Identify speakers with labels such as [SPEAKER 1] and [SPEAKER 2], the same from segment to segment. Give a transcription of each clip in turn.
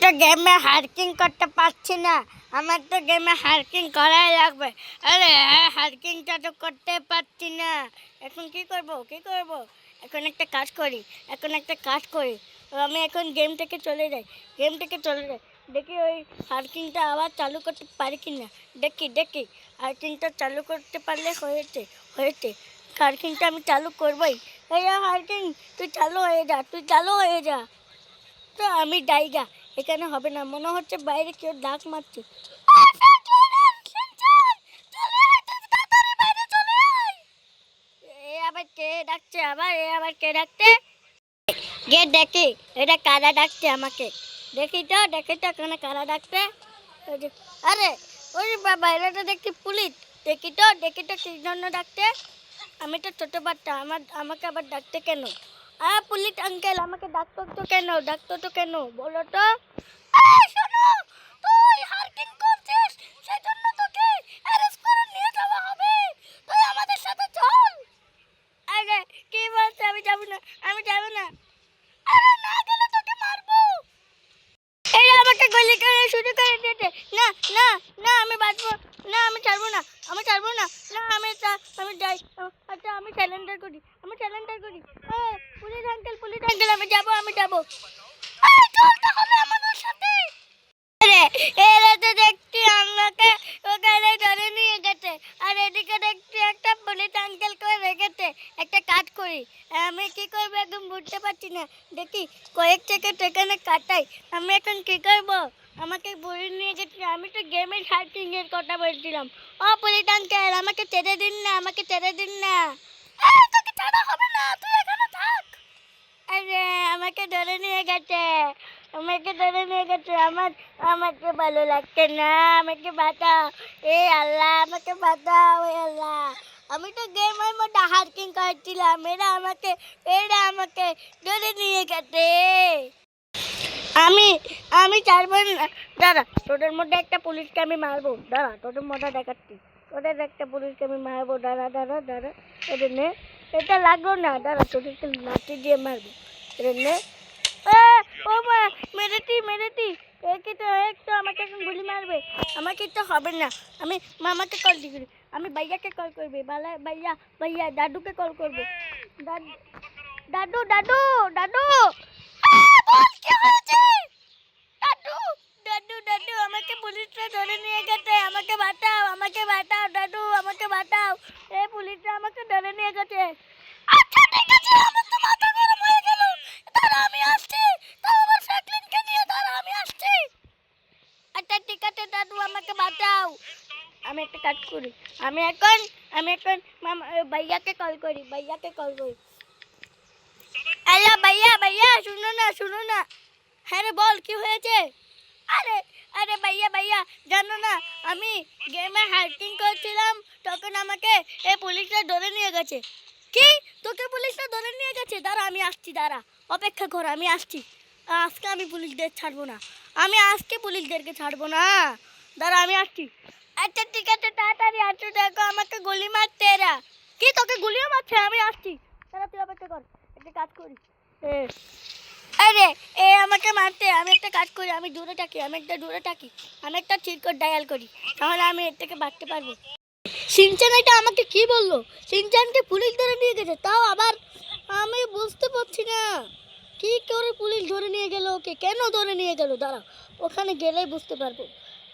[SPEAKER 1] তো গেমে হার্কিং করতে পারছি না। আমার তো গেমে হার্কিং করাই লাগবে। আরে হার্কিংটা তো করতে পারছি না। এখন কি করব কি করব? এখন একটা কাজ করি, এখন একটা কাজ করি। আমি এখন গেম থেকে চলে যাই গেম থেকে চলে যাই। দেখি ওই হার্কিংটা আবার চালু করতে পারি কি না দেখি দেখি। হার্কিংটা চালু করতে পারলে হয়েছে হয়েছে। হার্কিংটা আমি চালু করবই। এই হার্কিং, তুই চালু হয়ে যা, তুই চালু হয়ে যা। তো আমি ডাইগা। এখানে হবে না, মনে হচ্ছে বাইরে কেউ ডাক মারছে। আবার কে ডাকছে? আবার এ আবার কে দেখি, এটা কারা ডাকছে আমাকে? দেখি তো তো কারা ডাকছে। আরে, ওই বাবা এটা দেখছি পুলিশ। দেখি তো তো জন্য আমি তো ছোট বাচ্চা, আমার আমাকে আবার ডাকতে কেন? আ, পুলিশ আঙ্কেল আমাকে ডাক্তার তো কেন? ডাক্তার তো কেন? বলো তো। শোনো, তুই হার্কিং করছিস? সেজন্য তোকে অ্যারেস্ট করে নিয়ে যাওয়া হবে। তুই আমাদের সাথে চল। আরে, কি বলছে? আমি যাব না, আমি যাব না আরে না গেলে তোকে মারবো এই আমাকে গুলি করে শুরু না না না আমি বাঁচবো না আমি ছাড়বো না আমি ছাড়বো না না আমি আমি যাই আচ্ছা আমি স্যালেন্ডার করি আমি স্যালেন্ডার করি এই, পুলিশ আঙ্কেল পুলিশ আঙ্কেল আমি যাব আমি যাব। চলতে সাথে। এরা দেখছি আমাকে ওখানে ধরে নিয়ে গেছে। আর এদিকে দেখছি একটা পুলিশ আঙ্কেল করে রেখেছে একটা কাজ করি আমি কি করব একদম বুঝতে পারছি না। দেখি কয়েক সেকেন্ড এখানে কাটাই আমি এখন কি করব? আমাকে বলে নিয়ে গেছে আমি তো গেমের হার্টিং এর কথা বলছিলাম। ও পুলিশ আঙ্কেল আমাকে ছেড়ে দিন না, আমাকে ছেড়ে দিন না। তোকে ছাড়া হবে না, তুই এখানে থাক। আরে, আমাকে ধরে নিয়ে গেছে, আমাকে ধরে নিয়ে গেছে। আমার, আমাকে ভালো লাগছে না, আমাকে বাঁচাও। এ আল্লাহ, আমাকে বাঁচাও, এ আল্লাহ। আমি তো গেমের মধ্যে হার্কিং করছিলাম, এরা আমাকে এরা আমাকে ধরে নিয়ে গেছে। আমি আমি চাইব না দাঁড়া, তোদের মধ্যে একটা পুলিশকে আমি মারবো। দাঁড়া, তোদের মধ্যে দেখাচ্ছি। তোদের একটা পুলিশকে আমি মারবো। দাঁড়া দাদা দাঁড়া। এটা নে, এটা লাগল না। দাঁড়া, তোদেরকে লাঠি দিয়ে মারবো। এটা নে। ও মা, মেরেছি মেরেছি। একে তো একটু আমাকে এখন গুলি মারবে? আমাকে তো হবে না। আমি মামাকে কল দিবি। আমি ভাইয়াকে কল করবি। বালা, ভাইয়া ভাইয়া, দাদুকে কল করব। দাদু দাদু দাদু দাদু! দাদু দাদু দাদু, আমাকে ধরে নিয়ে গেছে। আমাকে আমাকে দাদু, আমাকে এই আমাকে ধরে নিয়ে গেছে। আচ্ছা আমার তো মাথা গরম হয়ে আমি আসছি। আমার নিয়ে আমি আসছি। আচ্ছা দাদু, আমাকে আমি একটা কাজ করি। আমি এখন আমি এখন মামা, ভাইয়াকে কল করি, ভাইয়াকে কল করি। হ্যালো ভাইয়া ভাইয়া, শুনো না শুনো না। হ্যাঁ রে, বল, কি হয়েছে? আরে আরে ভাইয়া ভাইয়া, জানো না, আমি গেমে হাইকিং করছিলাম, তখন আমাকে এই পুলিশরা ধরে নিয়ে গেছে। কি? তোকে পুলিশরা ধরে নিয়ে গেছে? দাঁড়া, আমি আসছি, দাঁড়া। অপেক্ষা কর, আমি আসছি। আজকে আমি পুলিশদের ছাড়বো না। আমি আজকে পুলিশদেরকে ছাড়বো না। দাঁড়া, আমি আসছি। আচ্ছা ঠিক আছে, তাড়াতাড়ি আসছো দেখো, আমাকে গুলি মারতে এরা। কি তোকে গুলিও মারছে? আমি আসছি। দাঁড়া, তুই অপেক্ষা কর। একটা কাজ করি। আরে এ আমাকে মারতে আমি একটা কাজ করি আমি দূরে থাকি আমি একটা দূরে থাকি আমি একটা চিরকট ডায়াল করি তাহলে আমি এর থেকে বাঁচতে পারব। সিনচান এটা আমাকে কি বলল? সিনচানকে পুলিশ ধরে নিয়ে গেছে তাও আবার আমি বুঝতে পারছি না। কি করে পুলিশ ধরে নিয়ে গেল ওকে? কেন ধরে নিয়ে গেল? দাঁড়া ওখানে গেলেই বুঝতে পারব।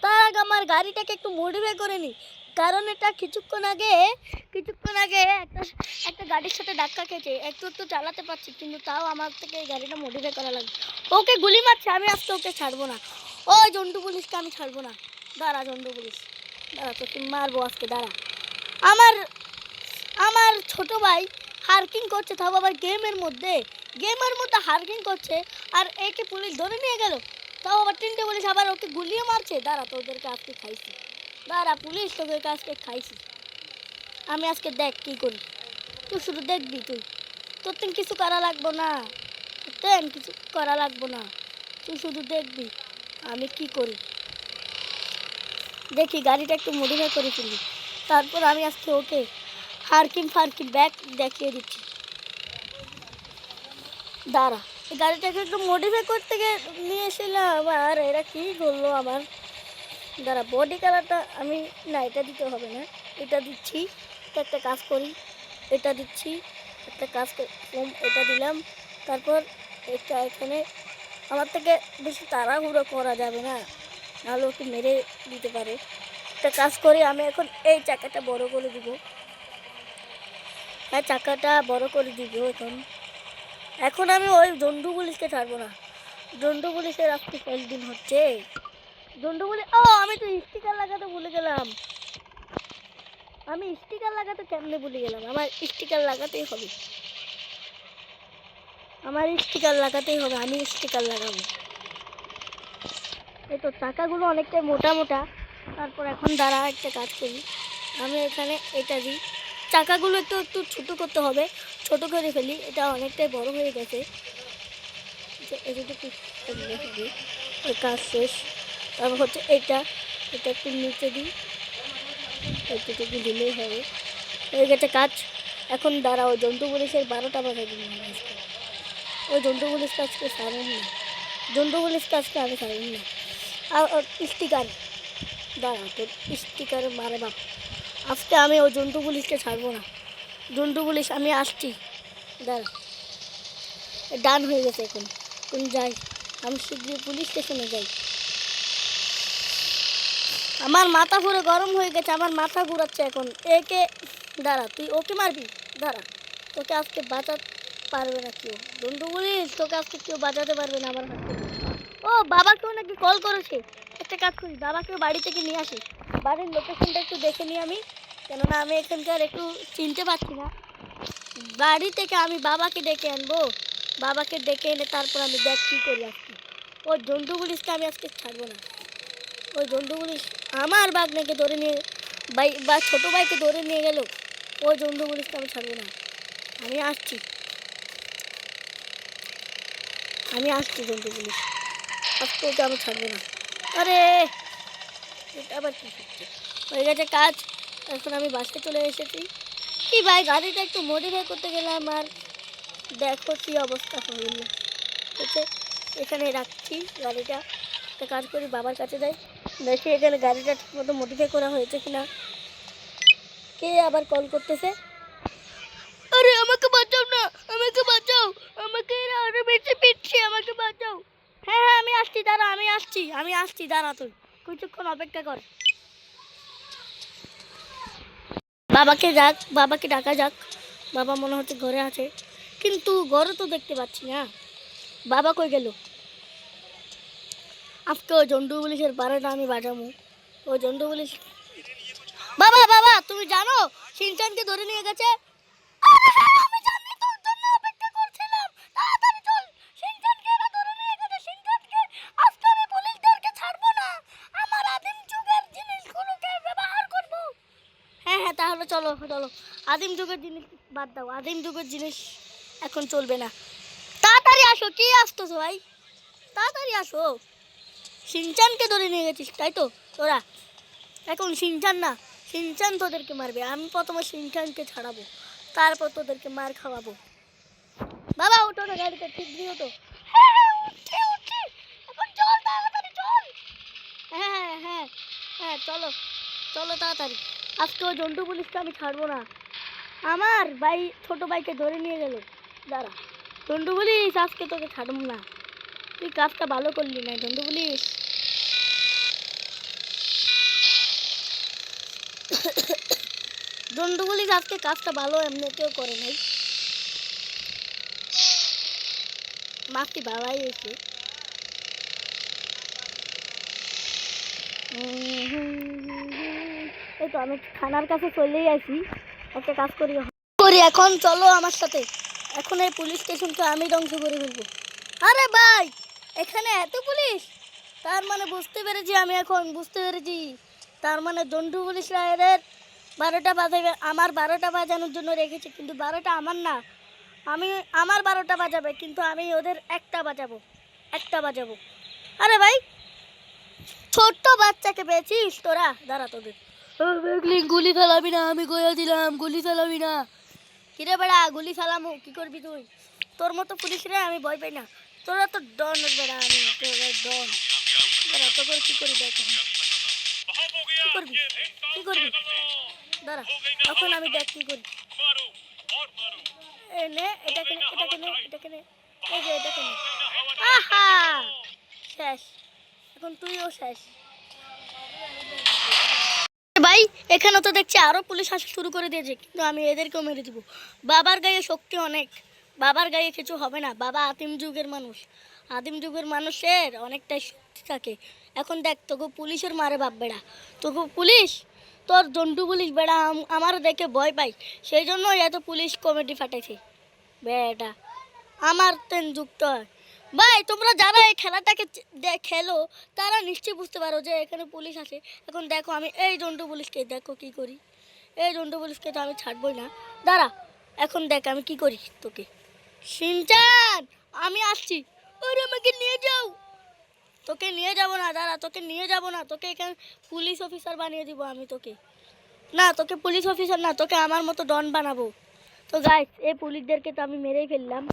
[SPEAKER 1] তার আগে আমার গাড়িটাকে একটু মডিফাই করে নিই কারণ এটা কিছুক্ষণ আগে কিছুক্ষণ আগে একটা একটা গাড়ির সাথে ধাক্কা খেয়েছে। একটু একটু চালাতে পারছি, কিন্তু তাও আমার থেকে এই গাড়িটা মডিফাই করা লাগবে। ওকে গুলি মারছে, আমি আজকে ওকে ছাড়বো না। ওই জন্টু পুলিশকে আমি ছাড়বো না। দাঁড়া জন্টু পুলিশ। দাঁড়া, তোকে মারবো আজকে, দাঁড়া। আমার আমার ছোট ভাই হার্কিং করছে, তাও আবার গেমের মধ্যে। গেমের মধ্যে হার্কিং করছে, আর একে পুলিশ ধরে নিয়ে গেল। তাও আবার তিনটে পুলিশ আবার ওকে গুলিয়ে মারছে। দাঁড়া, তোদেরকে আজকে খাইছি। দাঁড়া, পুলিশ তোদেরকে আজকে খাইছি। আমি আজকে দেখ কি করি। তুই শুধু দেখবি তুই। তোর তেন কিছু করা লাগবো না। তেন কিছু করা লাগবো না। তুই শুধু দেখবি আমি কি করি। দেখি গাড়িটা একটু মডিফাই করে ফেলি। তারপর আমি আজকে ওকে হারকিম ফারকিম ব্যাগ দেখিয়ে দিচ্ছি। দাঁড়া, এই গাড়িটাকে একটু মডিফাই করতে গিয়ে নিয়ে এসেছিলাম আর এরা কী করল আমার? দাঁড়া বডি কালারটা আমি, না, এটা দিতে হবে না। এটা দিচ্ছি, এটা একটা কাজ করি। এটা দিচ্ছি, একটা কাজ এটা দিলাম। তারপর এটা এখানে, আমার থেকে বেশি তাড়াহুড়ো করা যাবে না। নাহলে ওকে মেরে দিতে পারে। একটা কাজ করি, আমি এখন এই চাকাটা বড় করে দিব। হ্যাঁ চাকাটা বড় করে দিব এখন। এখন আমি ওই জন্ডু পুলিশকে ছাড়বো না। জন্ডু পুলিশের আজকে কয়েকদিন হচ্ছে। পুলিশ ও, আমি তো স্টিকার লাগাতে ভুলে গেলাম। আমি স্টিকার লাগাতে কেমনে ভুলে গেলাম? আমার স্টিকার লাগাতেই হবে। আমার স্টিকার লাগাতেই হবে, আমি স্টিকার লাগাবো। এই তো চাকাগুলো অনেকটাই মোটা মোটা। তারপর এখন দাঁড়া, একটা কাজ করি। আমি এখানে এটা দিই। চাকাগুলো একটু একটু ছোটো করতে হবে। ছোট করে ফেলি, এটা অনেকটাই বড় হয়ে গেছে। যে এটুকু কাজ শেষ। তারপর হচ্ছে এটা এটা একটু নিচে দিই। এটুকু দিলেই হবে। হয়ে গেছে কাজ, এখন দাঁড়া, ওই জন্তু পুলিশের বারোটা বাজে দিন ওই জন্তু পুলিশ কাজকে সারেন না। জন্তু পুলিশ কাজকে আমি সারুন না। আর স্টিকার, দাঁড়া, তোর স্টিকার মারে বাপ। আজকে আমি ওই জন্তু পুলিশকে ছাড়বো না। জন্তু পুলিশ, আমি আসছি। দাঁড়া। ডান হয়ে গেছে এখন। তুমি যাই। আমি শীঘ্রই পুলিশ স্টেশনে যাই। আমার মাথা পুরো গরম হয়ে গেছে, আমার মাথা ঘুরাচ্ছে এখন। একে, দাঁড়া, তুই ওকে মারবি? দাঁড়া, তোকে আজকে বাঁচাতে পারবে না কেউ। বন্ধু বলিস, তোকে আজকে কেউ বাঁচাতে পারবে না আমার। ও, বাবাকেও নাকি কল করেছে। একটা কাজ করি বাবাকেও বাড়ি থেকে নিয়ে আসি বাড়ির লোকেশনটা একটু দেখে নিই আমি, কেননা আমি এখানকার একটু চিনতে পারছি না। বাড়ি থেকে আমি বাবাকে ডেকে আনব। বাবাকে ডেকে এনে তারপর আমি দেখ কী করি আজকে। ওই জন্তুগুলিশকে আমি আজকে ছাড়বো না। ওই জন্তু পুলিশ আমার বাগনাকে ধরে নিয়ে ভাই বা ছোটো ভাইকে ধরে নিয়ে গেল। ওই জন্তু পুলিশকে আমি ছাড়বো না। আমি আসছি। আমি আসছি জন্তু পুলিশ আজকে ওকে আমি ছাড়বো না। আরে! এটা আবার কি হয়ে গেছে কাজ। এখন আমি বাসে চলে এসেছি। কি ভাই, গাড়িটা একটু মডিফাই করতে গেলাম আর দেখো কি অবস্থা হইল। হচ্ছে এখানে রাখছি গাড়িটা। একটা কাজ করি, বাবার কাছে যাই। দেখি এখানে গাড়িটা ঠিকমতো মডিফাই করা হয়েছে কিনা। কে আবার কল করতেছে? আরে, আমাকে বাঁচাও না, আমাকে বাঁচাও, আমাকে আরও বেশি পিটছে, আমাকে বাঁচাও। হ্যাঁ হ্যাঁ আমি আসছি, দাঁড়া, আমি আসছি আমি আসছি, দাঁড়া তুই। কিছুক্ষণ অপেক্ষা কর। বাবাকে যাক, বাবাকে ডাকা যাক। বাবা মনে হচ্ছে ঘরে আছে, কিন্তু ঘরে তো দেখতে পাচ্ছি না। বাবা কই গেল? আজকে ওই জন্টু পুলিশের বারোটা আমি বাজাবো। ওই জন্টু পুলিশ বাবা বাবা, তুমি জানো সিনচানকে ধরে নিয়ে গেছে? তাহলে চলো চলো। আদিম যুগের জিনিস বাদ দাও। আদিম যুগের জিনিস এখন চলবে না। তাড়াতাড়ি আসো, কি আসতেছো ভাই? তাড়াতাড়ি আসো। সিনচানকে ধরে নিয়ে গেছিস, তাই তো? তোরা। এখন সিনচান না, সিনচান তোদেরকে মারবে। আমি প্রথমে সিনচানকে ছাড়াবো, তারপর তোদেরকে মার খাওয়াবো। বাবা, ওঠো না, গাড়িতে, ঠিক দিও তো হ্যাঁ হ্যাঁ চল। হ্যাঁ হ্যাঁ হ্যাঁ হ্যাঁ চলো চলো তাড়াতাড়ি। আজকে ওই জন্টু পুলিশকে আমি ছাড়বো না। আমার ভাই, ছোট ভাইকে ধরে নিয়ে গেল। দাঁড়া। জন্টু পুলিশ, আজকে তোকে ছাড়বো না। তুই কাজটা ভালো করলি না, জন্টু পুলিশ। জন্টু আজকে কাজটা ভালো, এমনিতেও করে নাই। মাছটি ভালোই হয়েছে। এই তো আমি থানার কাছে চলেই আসি একটা কাজ করি। করি এখন, চলো আমার সাথে। এখন এই পুলিশ স্টেশনকে আমি ধ্বংস করে ফেলব। আরে ভাই, এখানে এত পুলিশ? তার মানে বুঝতে পেরেছি আমি এখন, বুঝতে পেরেছি। তার মানে জন্টু পুলিশরা এদের বারোটা বাজাবে আমার বারোটা বাজানোর জন্য রেখেছে কিন্তু বারোটা আমার না। আমি আমার বারোটা বাজাবে কিন্তু আমি ওদের একটা বাজাবো একটা বাজাবো। আরে ভাই ছোট্ট বাচ্চাকে পেয়েছিস তোরা? দাঁড়া তোদের। গুলি চালাবি না আমি গয়া দিলাম গুলি চালাবি না। কিরে বেড়া গুলি চালামু কি করবি তুই? তোর মতো পুলিশ রে আমি ভয় পাই না। তোরা তো ডন বেড়া আমি তোরা ডন। দাঁড়া তোকে কি করি দেখ। করবি? কি করবি? দাঁড়া আমি দেখ কি এই যে আহা! শেষ। এখন তুইও শেষ। ভাই এখানে তো দেখছি আরও পুলিশ আসা শুরু করে দিয়েছে, কিন্তু আমি এদেরকেও মেরে দিব। বাবার গায়ে শক্তি অনেক। বাবার গায়ে কিছু হবে না। বাবা আদিম যুগের মানুষ। আদিম যুগের মানুষের অনেকটাই শক্তি থাকে। এখন দেখ, তোকে পুলিশের মারে বাপ বেড়া। তোকে পুলিশ? তোর জন্টু পুলিশ বেড়া, আম- আমারও দেখে ভয় পাই। সেই জন্য এত পুলিশ কমিটি ফাটাইছে। বেটা, আমার তেন যুক্ত হয়। ভাই, তোমরা যারা এই খেলাটাকে খেলো, তারা নিশ্চয়ই বুঝতে পারো যে এখানে পুলিশ আছে। এখন দেখো, আমি এই জন্টু পুলিশকে দেখো কি করি। এই জন্টু পুলিশকে তো আমি ছাড়বই না। দাঁড়া, এখন দেখ আমি কি করি তোকে। সিনচান, আমি আসছি। ওরে, আমাকে নিয়ে যাও। তোকে নিয়ে যাব না, দাঁড়া, তোকে নিয়ে যাব না, তোকে এখানে পুলিশ অফিসার বানিয়ে দিব আমি তোকে। না, তোকে পুলিশ অফিসার না, তোকে আমার মতো ডন বানাবো। তো গাইস এই পুলিশদেরকে তো আমি মেরেই ফেললাম।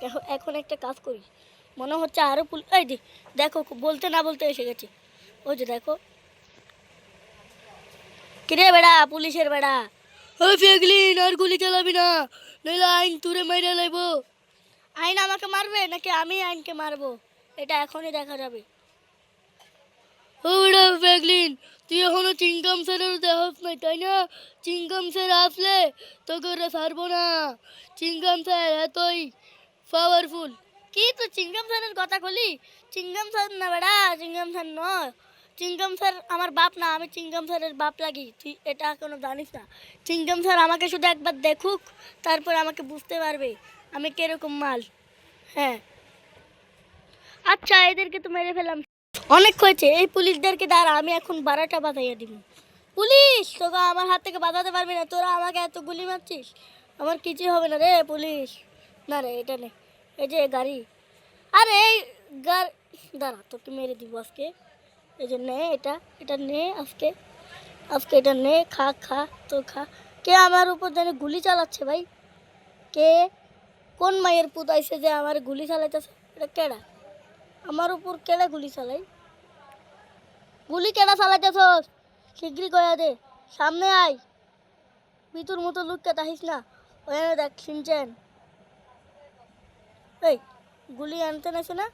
[SPEAKER 1] এখ- এখন একটা কাজ করি। মনে হচ্ছে আরও পুলিশ এই যে, দেখো, বলতে না বলতে এসে গেছে। ওই যে দেখো। কিরে বেড়া, পুলিশের বেড়া? ওই ফেগলিন আর গুলি চালাবি না, নইলে আইন তুরে মেরে লাইব। আইন আমাকে মারবে, নাকি আমি আইনকে মারবো? এটা এখনই দেখা যাবে। ও বেড়া ফেগলিন তুই এখনও চিংগাম স্যারের দেহস নাই তাই না? চিংগাম স্যার আসলে তোকে ওরা ছাড়বো না। চিংগাম স্যার এতই পাওয়ারফুল কি তুই চিংগাম স্যারের কথা বলি চিংগাম স্যার না বেড়া চিংগাম স্যার নয়। চিংগাম স্যার আমার বাপ না আমি চিংগাম স্যারের বাপ লাগি। তুই এটা কোনো জানিস না। চিংগাম স্যার আমাকে শুধু একবার দেখুক তারপর আমাকে বুঝতে পারবে আমি কীরকম মাল। হ্যাঁ। আচ্ছা এদেরকে তো মেরে ফেলাম। অনেক হয়েছে, এই পুলিশদেরকে দাঁড়া, আমি এখন বারোটা বাজাইয়া দিব। পুলিশ তোকে আমার হাত থেকে বাঁধাতে পারবি না, তোরা আমাকে এত গুলি মারছিস। আমার কিছুই হবে না রে, পুলিশ। না রে, এটা নে, এই যে গাড়ি। আরে, এই গাড়ি, দাঁড়া, তোকে মেরে দিব আজকে। এই যে নে এটা এটা নে আজকে। আজকে এটা নে, খা খা, তো খা। কে আমার উপর যেন গুলি চালাচ্ছে ভাই? কে? কোন মায়ের পুত আইসে যে আমার গুলি চালাইতেছে? এটা কেডা? আমার উপর কেডা গুলি চালাই। গুলি কেডা চালাইতেছ? শিগগিরি কয়া দে। সামনে আয়। ভিতর মতো লুককে তাহিস না? ওখানে দেখ, শুনছেন? এই, গুলি আনতে নাছে না?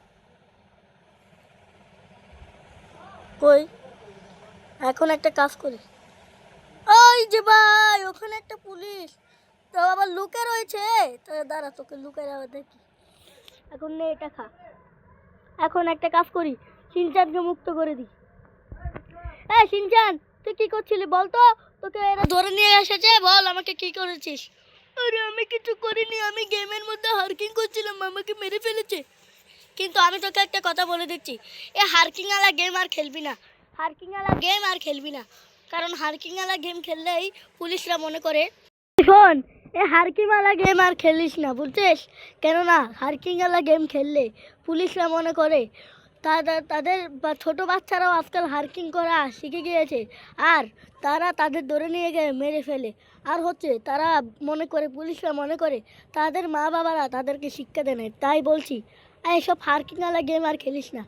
[SPEAKER 1] কই? এখন একটা কাজ করি। ওই যে ভাই, ওখানে একটা পুলিশ। তো আবার লুকে রয়েছে? তো দাঁড়া, তোকে লুকে আবার দেখি। এখন নে, এটা খা। এখন একটা কাজ করি সিনচানকে মুক্ত করে দিই। হ্যাঁ সিনচান তুই কি করছিলি বল তো? তোকে এরা ধরে নিয়ে এসেছে বল আমাকে কি করেছিস? আরে আমি কিছু করিনি আমি গেমের মধ্যে হার্কিং করছিলাম আমাকে মেরে ফেলেছে। কিন্তু আমি তোকে একটা কথা বলে দিচ্ছি এ হার্কিংওয়ালা গেম আর খেলবি না। হার্কিংওয়ালা গেম আর খেলবি না কারণ হার্কিংওয়ালা গেম খেললেই পুলিশরা মনে করে শোন এ হার্কিংওয়ালা গেম আর খেলিস না, বুঝছিস? কেননা হার্কিংওয়ালা গেম খেললে পুলিশরা মনে করে তাদের তাদের ছোটো বাচ্চারাও আজকাল হার্কিং করা শিখে গিয়েছে, আর তারা তাদের ধরে নিয়ে গিয়ে মেরে ফেলে। আর হচ্ছে তারা মনে করে, পুলিশরা মনে করে তাদের মা বাবারা তাদেরকে শিক্ষা দেয় তাই বলছি এইসব হার্কিংওয়ালা গেম আর খেলিস না।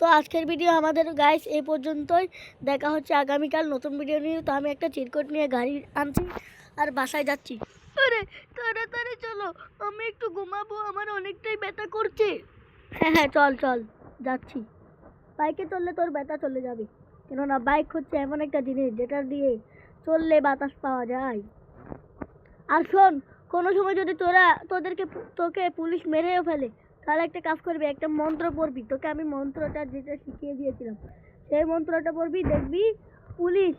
[SPEAKER 1] তো আজকের ভিডিও আমাদের গাইস এই পর্যন্তই, দেখা হচ্ছে আগামীকাল নতুন ভিডিও নিয়ে। তো আমি একটা চিরকট নিয়ে গাড়ি আনছি আর বাসায় যাচ্ছি। আরে, তাড়াতাড়ি চলো, আমি একটু ঘুমাবো, আমার অনেকটাই ব্যথা করছে। হ্যাঁ হ্যাঁ চল চল, যাচ্ছি। বাইকে চললে তোর ব্যথা চলে যাবে। কেননা বাইক হচ্ছে এমন একটা জিনিস যেটা দিয়ে চললে বাতাস পাওয়া যায়। আর শোন, কোনো সময় যদি তোরা তোদেরকে তোকে পুলিশ মেরেও ফেলে, তাহলে একটা কাজ করবি, একটা মন্ত্র পড়বি। তোকে আমি মন্ত্রটা যেটা শিখিয়ে দিয়েছিলাম, সেই মন্ত্রটা পড়বি, দেখবি পুলিশ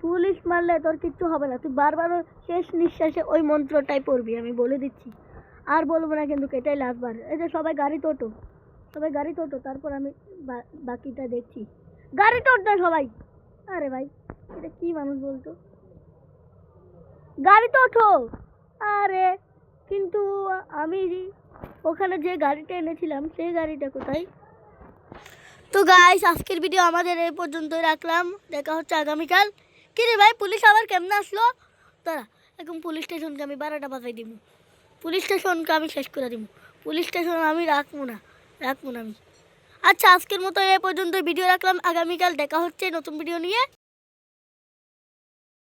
[SPEAKER 1] পুলিশ মারলে তোর কিচ্ছু হবে না। তুই বারবার শেষ নিঃশ্বাসে ওই মন্ত্রটাই পড়বি, আমি বলে দিচ্ছি। আর বলব না কিন্তু এটাই লাস্টবার। এই যে সবাই গাড়ি তোটো। সবাই গাড়ি তোটো, তারপর আমি বাকিটা দেখছি। গাড়ি না সবাই! আরে ভাই, এটা কি মানুষ বলতো? গাড়ি ওঠো আরে, কিন্তু আমি ওখানে যে গাড়িটা এনেছিলাম, সেই গাড়িটা কোথায়? তো গাইস আজকের ভিডিও আমাদের এই পর্যন্তই রাখলাম। দেখা হচ্ছে আগামীকাল। কি রে ভাই, পুলিশ আবার কেমনে আসলো? তারা এখন পুলিশ স্টেশনকে আমি বারোটা বাজাই দিব পুলিশ স্টেশনকে আমি শেষ করে দিব পুলিশ স্টেশন আমি রাখব না রাখব না আমি। আচ্ছা আজকের মতো এ পর্যন্ত ভিডিও রাখলাম। আগামীকাল দেখা হচ্ছে নতুন ভিডিও নিয়ে।